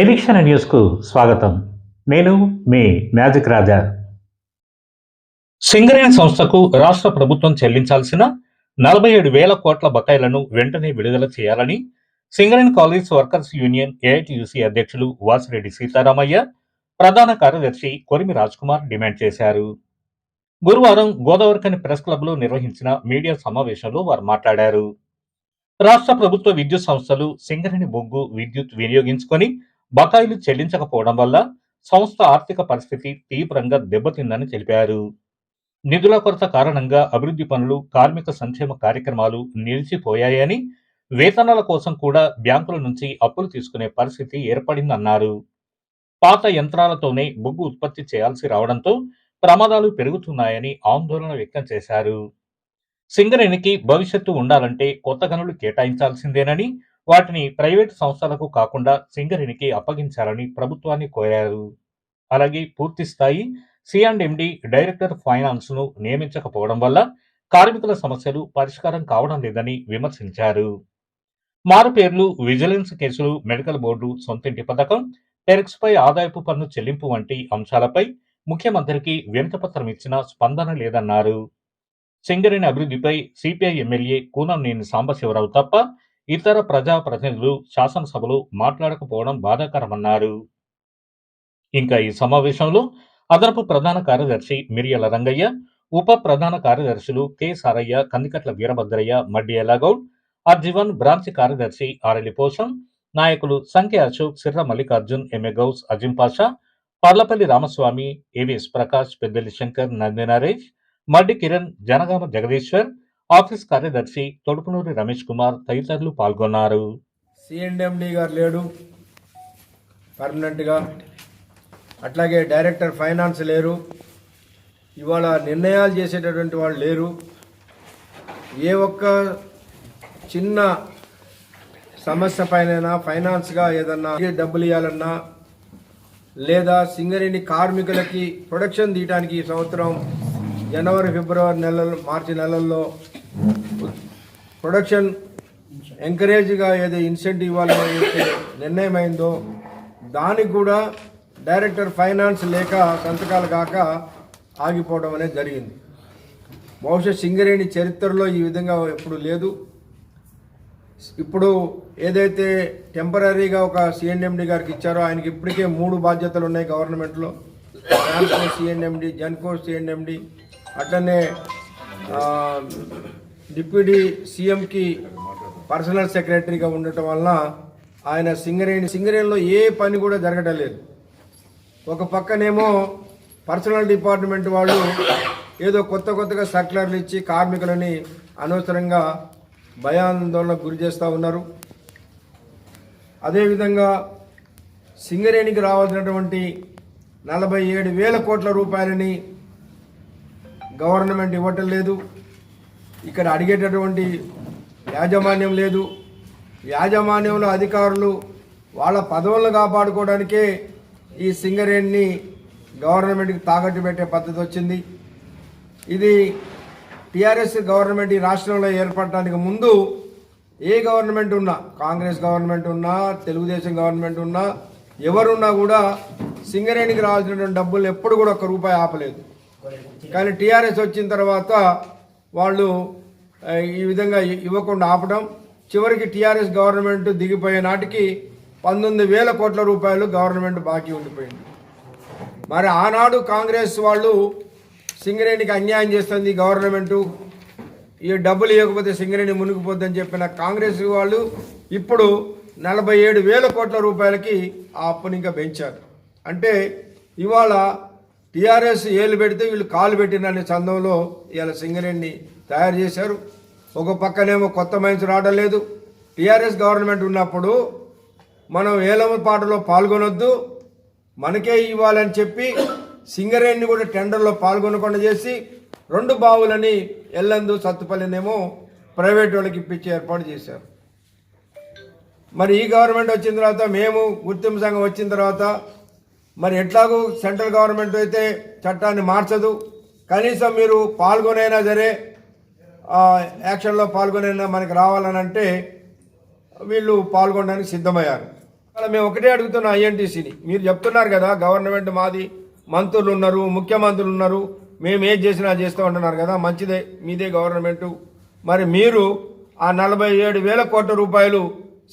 నిరీక్షణ న్యూస్కు స్వాగతం. నేను మీ మ్యాజిక్ రాజా. సింగరేణి సంస్థకు రాష్ట్ర ప్రభుత్వం చెల్లించాల్సిన నలభై ఏడు వేల కోట్ల బకాయిలను వెంటనే విడుదల చేయాలని Singareni collieries workers union AITUC అధ్యక్షులు వాసిరెడ్డి సీతారామయ్య ప్రధాన కార్యదర్శి కొరిమి కుమార్ డిమాండ్ చేశారు. గురువారం గోదావరికని ప్రెస్ క్లబ్లో నిర్వహించిన మీడియా సమావేశంలో వారు మాట్లాడారు. రాష్ట్ర ప్రభుత్వ విద్యుత్ సంస్థలు సింగరేణి బొగ్గు విద్యుత్ వినియోగించుకొని బకాయిలు చెల్లించకపోవడం వల్ల సంస్థ ఆర్థిక పరిస్థితి తీవ్రంగా దెబ్బతిందని తెలిపారు. నిధుల కొరత కారణంగా అభివృద్ధి పనులు కార్మిక సంక్షేమ కార్యక్రమాలు నిలిచిపోయాయని వేతనాల కోసం కూడా బ్యాంకుల నుంచి అప్పులు తీసుకునే పరిస్థితి ఏర్పడిందన్నారు. పాత యంత్రాలతోనే బొగ్గు ఉత్పత్తి చేయాల్సి రావడంతో ప్రమాదాలు పెరుగుతున్నాయని ఆందోళన వ్యక్తం చేశారు. సింగరేణికి భవిష్యత్తు ఉండాలంటే కొత్త గనులు కేటాయించాల్సిందేనని వాటిని ప్రైవేటు సంస్థలకు కాకుండా సింగరేణికి అప్పగించాలని ప్రభుత్వాన్ని కోరారు. అలాగే పూర్తి స్థాయి సిఎండి డైరెక్టర్ ఫైనాన్స్ను నియమించకపోవడం వల్ల కార్మికుల సమస్యలు పరిష్కారం కావడం లేదని విమర్శించారు. మారుపేర్లు విజిలెన్స్ కేసులు మెడికల్ బోర్డు సొంతింటి పథకం టెరిక్స్ పై ఆదాయపు పన్ను చెల్లింపు వంటి అంశాలపై ముఖ్యమంత్రికి వినతిపత్రం ఇచ్చిన స్పందన లేదన్నారు. సింగరేణి అభివృద్ధిపై సిపిఐ ఎమ్మెల్యే కూనంనేని సాంబశివరావు తప్ప ఇతర ప్రజా ప్రతినిధులు శాసనసభలో మాట్లాడకపోవడం బాధాకరమన్నారు. ఇంకా ఈ సమావేశంలో అదనపు ప్రధాన కార్యదర్శి మిరియల రంగయ్య ఉప ప్రధాన కార్యదర్శులు కె. సారయ్య కందికట్ల వీరభద్రయ్య మడ్డి ఎలాగౌడ్ అర్జీవన్ బ్రాంచ్ కార్యదర్శి ఆరెలి పోషం నాయకులు సంఖ్య Ashok Sirra Mallikarjun MA Gouse Azim Pasha Parlapalli Ramaswamy AVS Prakash Peddelli Shankar Nandi Naresh Maddi Kiran Janagama Jagadishwar office కార్యదర్శి తొడుపునూరి రమేష్ కుమార్ తదితరులు పాల్గొన్నారు. సిఎండి గారు లేడు. పర్మనెంట్గా. అట్లాగే డైరెక్టర్ ఫైనాన్స్ లేరు. ఇవాళ నిర్ణయాలు చేసేటటువంటి వాళ్ళు లేరు. ఏ ఒక్క చిన్న సమస్య పైన ఫైనాన్స్గా ఏదన్నా డబ్బులు ఇవ్వాలన్నా లేదా సింగరేణి కార్మికులకి ప్రొడక్షన్ తీయడానికి ఈ సంవత్సరం జనవరి ఫిబ్రవరి నెలలు మార్చి నెలల్లో ప్రొడక్షన్ ఎంకరేజ్గా ఏదో ఇన్సెంటివ్ ఇవ్వాలని నిర్ణయం అయిందో దానికి కూడా డైరెక్టర్ ఫైనాన్స్ లేక సంతకాలు కాక ఆగిపోవడం అనేది జరిగింది. బహుశా సింగరేణి చరిత్రలో ఈ విధంగా ఎప్పుడు లేదు. ఇప్పుడు ఏదైతే టెంపరీగా ఒక సిఎన్ఎండి గారికి ఇచ్చారో ఆయనకి ఇప్పటికే మూడు బాధ్యతలు ఉన్నాయి గవర్నమెంట్లో. Transco C and MD Genco C and MD అట్లనే డిప్యూటీ సీఎంకి పర్సనల్ సెక్రటరీగా ఉండటం వలన ఆయన సింగరేణి సింగరేణిలో ఏ పని కూడా జరగడం లేదు. ఒక పక్కనేమో పర్సనల్ డిపార్ట్మెంట్ వాళ్ళు ఏదో కొత్త కొత్తగా సర్క్యులర్లు ఇచ్చి కార్మికులని అనవసరంగా భయాందోళనకు గురి చేస్తూ ఉన్నారు. అదేవిధంగా సింగరేణికి రావాల్సినటువంటి నలభై ఏడు వేల కోట్ల రూపాయలని గవర్నమెంట్ ఇవ్వటం లేదు. ఇక్కడ అడిగేటటువంటి యాజమాన్యం లేదు. యాజమాన్యంలో అధికారులు వాళ్ళ పదవులను కాపాడుకోవడానికే ఈ సింగరేణిని గవర్నమెంట్కి తాకట్టు పెట్టే పద్ధతి వచ్చింది. ఇది టీఆర్ఎస్ గవర్నమెంట్ ఈ రాష్ట్రంలో ఏర్పడటానికి ముందు ఏ గవర్నమెంట్ ఉన్నా కాంగ్రెస్ గవర్నమెంట్ ఉన్నా తెలుగుదేశం గవర్నమెంట్ ఉన్నా ఎవరున్నా కూడా సింగరేణికి రావాల్సినటువంటి డబ్బులు ఎప్పుడు కూడా ఒక్క రూపాయి ఆపలేదు. కానీ టీఆర్ఎస్ వచ్చిన తర్వాత వాళ్ళు ఈ విధంగా ఇవ్వకుండా ఆపడం చివరికి టీఆర్ఎస్ గవర్నమెంట్ దిగిపోయే నాటికి పంతొమ్మిది వేల కోట్ల రూపాయలు గవర్నమెంట్ బాకీ ఉండిపోయింది. మరి ఆనాడు కాంగ్రెస్ వాళ్ళు సింగరేణికి అన్యాయం చేస్తుంది గవర్నమెంటు ఈ డబ్బులు ఇవ్వకపోతే సింగరేణి మునిగిపోద్దని చెప్పిన కాంగ్రెస్ వాళ్ళు ఇప్పుడు నలభై ఏడు వేల కోట్ల రూపాయలకి ఆ అప్పుని ఇంకా పెంచారు. అంటే ఇవాళ టీఆర్ఎస్ ఏలు పెడితే వీళ్ళు కాలు పెట్టిననే చందంలో ఇవాళ సింగరేణిని తయారు చేశారు. ఒక పక్కనేమో కొత్త మైన్స్ రావడం లేదు. టీఆర్ఎస్ గవర్నమెంట్ ఉన్నప్పుడు మనం ఏలమ పాటలో పాల్గొనొద్దు. మనకే ఇవ్వాలని చెప్పి సింగరేణిని కూడా టెండర్లో పాల్గొనకుండా చేసి రెండు బావులని ఎల్లందు సత్తుపల్లినేమో ప్రైవేట్ వాళ్ళకి ఇప్పించే ఏర్పాటు చేశారు. మరి ఈ గవర్నమెంట్ వచ్చిన తర్వాత మేము గుర్తింపు సంఘం వచ్చిన తర్వాత మరి ఎట్లాగూ సెంట్రల్ గవర్నమెంట్ అయితే చట్టాన్ని మార్చదు. కనీసం మీరు పాల్గొనైనా సరే యాక్షన్లో పాల్గొనైనా మనకి రావాలని అంటే వీళ్ళు పాల్గొనడానికి సిద్ధమయ్యారు. అలా మేము ఒకటే అడుగుతున్నాం ఐఎన్టీసీని. మీరు చెప్తున్నారు కదా గవర్నమెంట్ మాది మంత్రులు ఉన్నారు ముఖ్యమంత్రులు ఉన్నారు మేము ఏం చేసినా చేస్తూ ఉంటున్నారు కదా మంచిదే మీదే గవర్నమెంట్. మరి మీరు ఆ నలభై ఏడు వేల కోట్ల రూపాయలు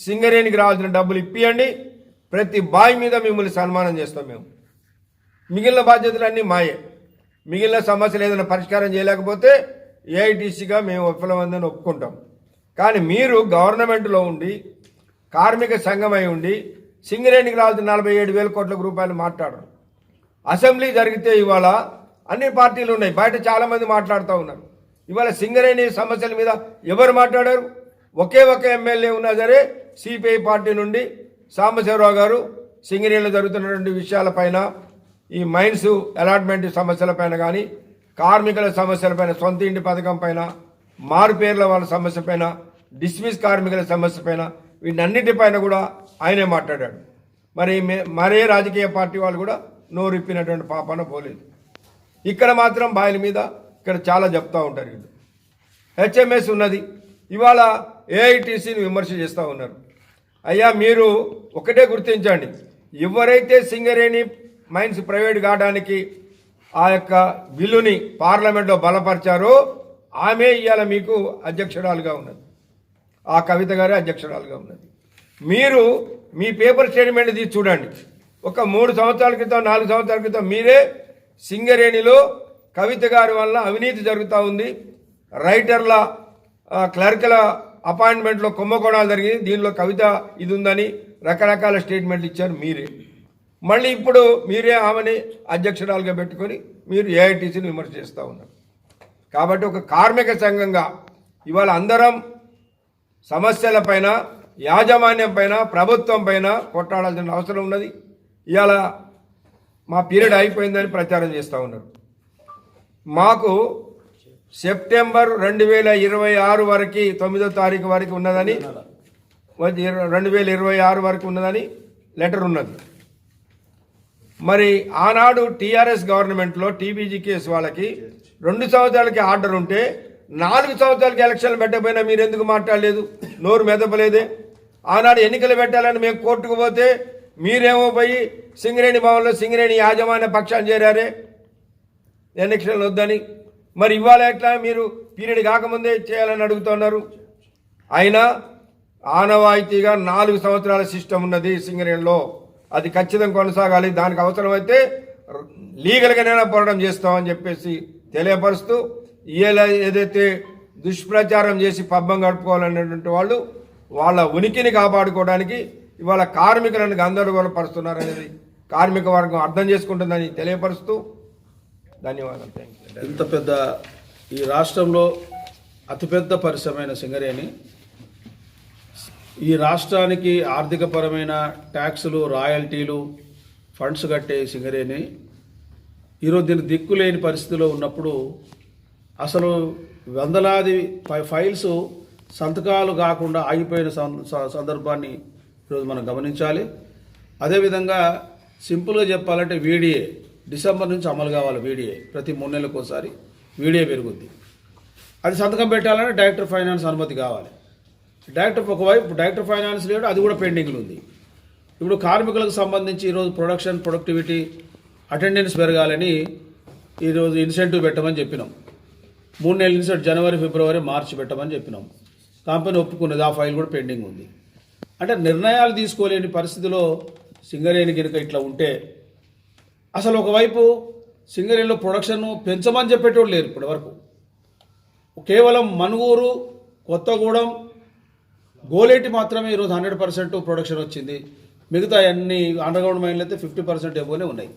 సింగరేణికి రావాల్సిన డబ్బులు ఇప్పియండి ప్రతి బాయ్ మీద మిమ్మల్ని సన్మానం చేస్తాం మేము. మిగిలిన బాధ్యతలన్నీ మాయే. మిగిలిన సమస్యలు ఏదైనా పరిష్కారం చేయలేకపోతే ఏఐటీసీగా మేము విఫలమందని ఒప్పుకుంటాం. కానీ మీరు గవర్నమెంట్లో ఉండి కార్మిక సంఘమై ఉండి సింగరేణికి రావాల్సిన నలభై ఏడు వేల కోట్ల రూపాయలు మాట్లాడరు. అసెంబ్లీ జరిగితే ఇవాళ అన్ని పార్టీలు ఉన్నాయి. బయట చాలామంది మాట్లాడుతూ ఉన్నారు. ఇవాళ సింగరేణి సమస్యల మీద ఎవరు మాట్లాడారు? ఒకే ఒక ఎమ్మెల్యే ఉన్నా సరే సిపిఐ పార్టీ నుండి సాంబశివరావు గారు సింగరేణిలో జరుగుతున్నటువంటి విషయాలపైన ఈ మైన్స్ అలాట్మెంట్ సమస్యలపైన కానీ కార్మికుల సమస్యలపైన సొంత ఇంటి పథకం పైన మారుపేర్ల వాళ్ళ సమస్య పైన డిస్మిస్ కార్మికుల సమస్య పైన వీటన్నిటిపైన కూడా ఆయనే మాట్లాడాడు. మరి మే- మరే రాజకీయ పార్టీ వాళ్ళు కూడా నోరిప్పినటువంటి పాపాన పోలేదు. ఇక్కడ మాత్రం బాయిల మీద ఇక్కడ చాలా చెప్తూ ఉంటారు వీళ్ళు. హెచ్ఎంఎస్ ఉన్నది. ఇవాళ ఏఐటీసీని విమర్శ చేస్తూ ఉన్నారు. అయ్యా మీరు ఒకటే గుర్తించండి. ఎవరైతే సింగరేణి మైన్స్ ప్రైవేట్ కావడానికి ఆ యొక్క బిల్లుని పార్లమెంట్లో బలపరిచారో ఆమె ఇవాళ మీకు అధ్యక్షురాలుగా ఉన్నది. ఆ కవిత గారే అధ్యక్షురాలుగా ఉన్నది. మీరు మీ పేపర్ స్టేట్మెంట్ తీసి చూడండి. ఒక మూడు సంవత్సరాల క్రితం నాలుగు సంవత్సరాల క్రితం మీరే సింగరేణిలో కవిత గారి వల్ల అవినీతి జరుగుతూ ఉంది. రైటర్ల క్లర్కుల క్లర్క్ల అపాయింట్మెంట్లో కుంభకోణాలు జరిగింది. దీనిలో కవిత ఇది ఉందని రకరకాల స్టేట్మెంట్లు ఇచ్చారు మీరే. మళ్ళీ ఇప్పుడు మీరే ఆమెని అధ్యక్షురాలుగా పెట్టుకొని మీరు ఏఐటీసీని విమర్శ చేస్తూ ఉన్నారు. కాబట్టి ఒక కార్మిక సంఘంగా ఇవాళ అందరం సమస్యలపైన యాజమాన్యం పైన ప్రభుత్వం పైన కొట్టాడాల్సిన అవసరం ఉన్నది. ఇవాళ మా పీరియడ్ అయిపోయిందని ప్రచారం చేస్తూ ఉన్నారు. మాకు సెప్టెంబర్ రెండు వేల ఇరవై ఆరు వరకు తొమ్మిదో తారీఖు వరకు ఉన్నదని రెండు వేల ఇరవై ఆరు వరకు ఉన్నదని లెటర్ ఉన్నది. మరి ఆనాడు టీఆర్ఎస్ గవర్నమెంట్లో టీబీజీ కేసు వాళ్ళకి రెండు సంవత్సరాలకి ఆర్డర్ ఉంటే నాలుగు సంవత్సరాలకి ఎలక్షన్లు పెట్టకపోయినా మీరు ఎందుకు మాట్లాడలేదు? నోరు మెదపలేదే. ఆనాడు ఎన్నికలు పెట్టాలని మేము కోర్టుకు పోతే మీరేమో పోయి సింగరేణి భవన్లో సింగరేణి యాజమాన్య పక్షాన్ని చేరారే. ఎలక్షన్లు వద్దని మరి ఇవాళ ఎట్లా మీరు పీరియడ్ కాకముందే చేయాలని అడుగుతున్నారు? అయినా ఆనవాయితీగా నాలుగు సంవత్సరాల సిస్టమ్ ఉన్నది సింగరేణిలో. అది ఖచ్చితంగా కొనసాగాలి. దానికి అవసరమైతే లీగల్గానైనా పోరాటం చేస్తామని చెప్పేసి తెలియపరుస్తూ ఇలా ఏదైతే దుష్ప్రచారం చేసి పబ్బం గడుపుకోవాలనేటువంటి వాళ్ళు వాళ్ళ ఉనికిని కాపాడుకోవడానికి ఇవాళ కార్మికులను గందరగోళపరుస్తున్నారనేది కార్మిక వర్గం అర్థం చేసుకుంటుందని తెలియపరుస్తూ ధన్యవాదాలు. థ్యాంక్ యూ ఇంత పెద్ద ఈ రాష్ట్రంలో అతిపెద్ద పరిశ్రమైన సింగరేణి. ఈ రాష్ట్రానికి ఆర్థికపరమైన ట్యాక్సులు రాయల్టీలు ఫండ్స్ కట్టే సింగరేణి. ఈరోజు దీని దిక్కులేని పరిస్థితిలో ఉన్నప్పుడు అసలు వందలాది ఫైల్స్ సంతకాలు కాకుండా ఆగిపోయిన సందర్భాన్ని ఈరోజు మనం గమనించాలి. అదేవిధంగా సింపుల్గా చెప్పాలంటే వీడిఏ డిసెంబర్ నుంచి అమలు కావాలి వీడిఏ ప్రతి మూడు నెలలకు ఒకసారి వీడియో పెరుగుద్ది. అది సంతకం పెట్టాలంటే డైరెక్టర్ ఫైనాన్స్ అనుమతి కావాలి. డైరెక్టర్ ఒకవైపు డైరెక్టర్ ఫైనాన్స్ లేడు అది కూడా పెండింగ్లు ఉంది. ఇప్పుడు కార్మికులకు సంబంధించి ఈరోజు ప్రొడక్షన్ ప్రొడక్టివిటీ అటెండెన్స్ పెరగాలని ఈరోజు ఇన్సెంటివ్ పెట్టమని చెప్పినాం. మూడు నెలల ఇన్సెంట్ జనవరి ఫిబ్రవరి మార్చి పెట్టమని చెప్పినాం. కంపెనీ ఒప్పుకున్నది ఆ ఫైల్ కూడా పెండింగ్ ఉంది. అంటే నిర్ణయాలు తీసుకోలేని పరిస్థితిలో సింగరేణి కనుక ఇట్లా ఉంటే అసలు ఒకవైపు సింగరేణిలో ప్రొడక్షన్ పెంచమని చెప్పేటోళ్ళు లేరు ఇప్పటి వరకు కేవలం మనుగూరు కొత్తగూడెం గోలేటి మాత్రమే ఈరోజు హండ్రెడ్ పర్సెంట్ ప్రొడక్షన్ వచ్చింది. మిగతా అన్ని అండర్గ్రౌండ్ మైన్లు అయితే ఫిఫ్టీ పర్సెంట్ ఎబోనే ఉన్నాయి.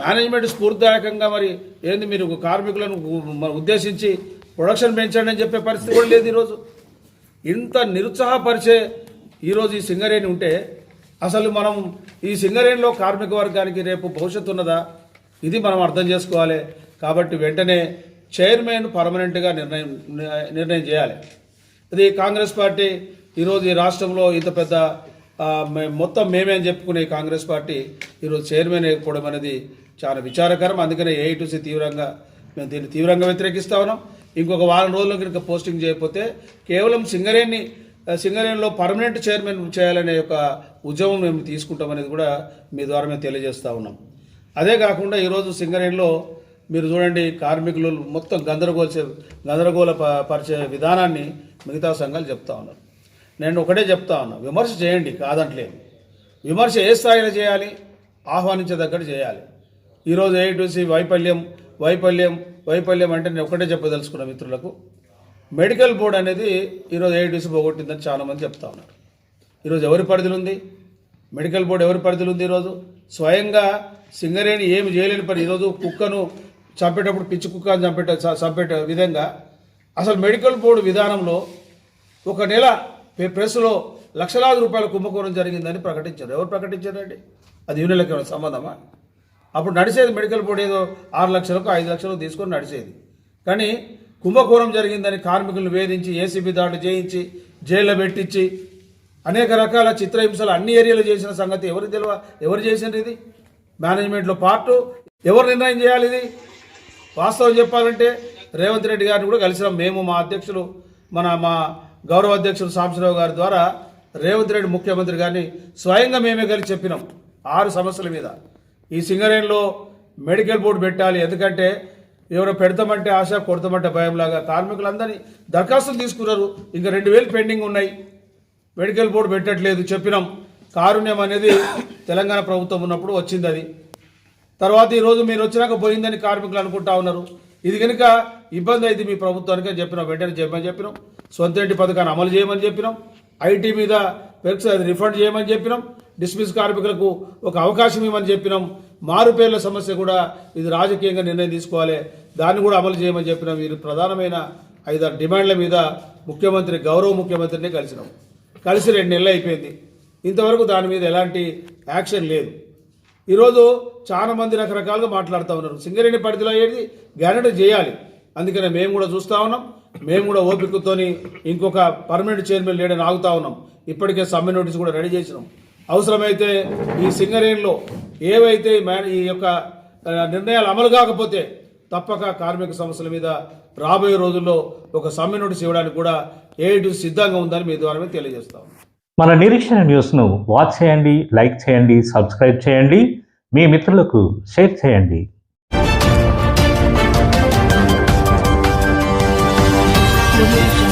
మేనేజ్మెంట్ స్ఫూర్తిదాయకంగా మరి ఏంది మీరు కార్మికులను ఉద్దేశించి ప్రొడక్షన్ పెంచండి అని చెప్పే పరిస్థితి కూడా లేదు ఈరోజు. ఇంత నిరుత్సాహపరిచే ఈరోజు ఈ సింగరేణి ఉంటే అసలు మనం ఈ సింగరేణిలో కార్మిక వర్గానికి రేపు భవిష్యత్తు ఉన్నదా? ఇది మనం అర్థం చేసుకోవాలి. కాబట్టి వెంటనే చైర్మన్ పర్మనెంట్గా నిర్ణయం నిర్ణయం చేయాలి. ఇది కాంగ్రెస్ పార్టీ ఈరోజు ఈ రాష్ట్రంలో ఇంత పెద్ద మొత్తం మేమే అని చెప్పుకునే కాంగ్రెస్ పార్టీ ఈరోజు చైర్మన్ వేయకపోవడం అనేది చాలా విచారకరం. అందుకనే ఏఐటీసీ తీవ్రంగా మేము దీన్ని తీవ్రంగా వ్యతిరేకిస్తా ఉన్నాం. ఇంకొక వారం రోజుల్లో కనుక పోస్టింగ్ చేయకపోతే కేవలం సింగరేణి సింగరేణిలో పర్మనెంట్ చైర్మన్ చేయాలనే ఒక ఉద్యమం మేము తీసుకుంటామనేది కూడా మీ ద్వారా మేము తెలియజేస్తూ ఉన్నాం. అదే కాకుండా ఈరోజు సింగరేణిలో మీరు చూడండి కార్మికులు మొత్తం గందరగోల్చే గందరగోళ పరిచే విధానాన్ని మిగతా సంఘాలు చెప్తా ఉన్నారు. నేను ఒకటే చెప్తా ఉన్నా విమర్శ చేయండి కాదంటలేదు. విమర్శ ఏ స్థాయిలో చేయాలి? ఆహ్వానించేదగ్గర చేయాలి. ఈరోజు ఏఐటీసీ వైఫల్యం వైఫల్యం వైఫల్యం అంటే నేను ఒకటే చెప్పదలుచుకున్న మిత్రులకు మెడికల్ బోర్డు అనేది ఈరోజు ఏఐటీసీ పోగొట్టిందని చాలామంది చెప్తా ఉన్నారు. ఈరోజు ఎవరి పరిధిలో ఉంది? మెడికల్ బోర్డు ఎవరి పరిధిలో ఉంది ఈరోజు? స్వయంగా సింగరేణి ఏమి చేయలేని పని. ఈరోజు కుక్కను చంపేటప్పుడు పిచ్చి కుక్కను చంపేట చంపేట విధంగా అసలు మెడికల్ బోర్డు విధానంలో ఒక నెల ప్రెస్లో లక్షలాది రూపాయల కుంభకోణం జరిగిందని ప్రకటించారు. ఎవరు ప్రకటించారండి? అది యూనియన్లకు ఏమైనా సంబంధమా? అప్పుడు నడిచేది మెడికల్ బోర్డు ఏదో ఆరు లక్షలకు ఐదు లక్షలకు తీసుకొని నడిచేది కానీ కుంభకోణం జరిగిందని కార్మికులను వేధించి ఏసీబీ దాడులు చేయించి జైల్లో పెట్టించి అనేక రకాల చిత్రహింసలు అన్ని ఏరియాలో చేసిన సంగతి ఎవరు తెలియ ఎవరు చేసిండ్రు ఇది? మేనేజ్మెంట్లో పార్టు. ఎవరు నిర్ణయం చేయాలి ఇది? వాస్తవం చెప్పాలంటే రేవంత్ రెడ్డి గారిని కూడా కలిసినాం మేము మా అధ్యక్షులు మన మా గౌరవ అధ్యక్షులు సాంబశివరావు గారి ద్వారా రేవంత్ రెడ్డి ముఖ్యమంత్రి గారిని స్వయంగా మేమే కలిసి చెప్పినాం ఆరు సమస్యల మీద. ఈ సింగరేణిలో మెడికల్ బోర్డు పెట్టాలి ఎందుకంటే ఎవరో పెడతామంటే ఆశ కొడతామంటే భయంలాగా కార్మికులందరినీ దరఖాస్తులు తీసుకున్నారు. ఇంకా రెండు వేలు పెండింగ్ ఉన్నాయి. మెడికల్ బోర్డు పెట్టట్లేదు చెప్పినాం. కారుణ్యం అనేది తెలంగాణ ప్రభుత్వం ఉన్నప్పుడు వచ్చింది అది. తర్వాత ఈరోజు మీరు వచ్చినాక పోయిందని కార్మికులు అనుకుంటా ఉన్నారు. ఇది కనుక ఇబ్బంది అయితే మీ ప్రభుత్వానికి అని చెప్పినాం. వెంటనే చెప్పమని చెప్పినాం. సొంత ఇంటి పథకాన్ని అమలు చేయమని చెప్పినాం. ఐటీ మీద పెక్స్ అది రిఫండ్ చేయమని చెప్పినాం. డిస్మిస్ కార్మికులకు ఒక అవకాశం ఇవ్వమని చెప్పినాం. మారుపేర్ల సమస్య కూడా ఇది రాజకీయంగా నిర్ణయం తీసుకోవాలి. దాన్ని కూడా అమలు చేయమని చెప్పిన వీరు ప్రధానమైన ఐదారు డిమాండ్ల మీద ముఖ్యమంత్రి గౌరవ ముఖ్యమంత్రిని కలిసినాం. కలిసి రెండు నెలలు అయిపోయింది. ఇంతవరకు దాని మీద ఎలాంటి యాక్షన్ లేదు. ఈరోజు చాలా మంది రకరకాలుగా మాట్లాడుతూ ఉన్నారు. సింగరేణి పరిధిలో అయ్యేది గ్యారెంటీ చేయాలి. అందుకనే మేము కూడా చూస్తూ ఉన్నాం. మేము కూడా ఓపికతోని ఇంకొక పర్మనెంట్ చైర్మన్ లేడని ఆగుతా ఉన్నాం. ఇప్పటికే సమ్మె నోటీస్ కూడా రెడీ చేసినాం. అవసరమైతే ఈ సింగరేణిలో ఏవైతే ఈ ఈ యొక్క నిర్ణయాలు అమలు కాకపోతే తప్పక కార్మిక సమస్యల మీద రాబోయే రోజుల్లో ఒక సమ్మె నోటీస్ ఇవ్వడానికి కూడా ఏఐటీ సిద్ధంగా ఉందని మీ ద్వారా మేము తెలియజేస్తాం. మన నిరీక్షణ న్యూస్ను వాచ్ చేయండి లైక్ చేయండి సబ్స్క్రైబ్ చేయండి. మీ మిత్రులకు షేర్ చేయండి. Audio Jungle.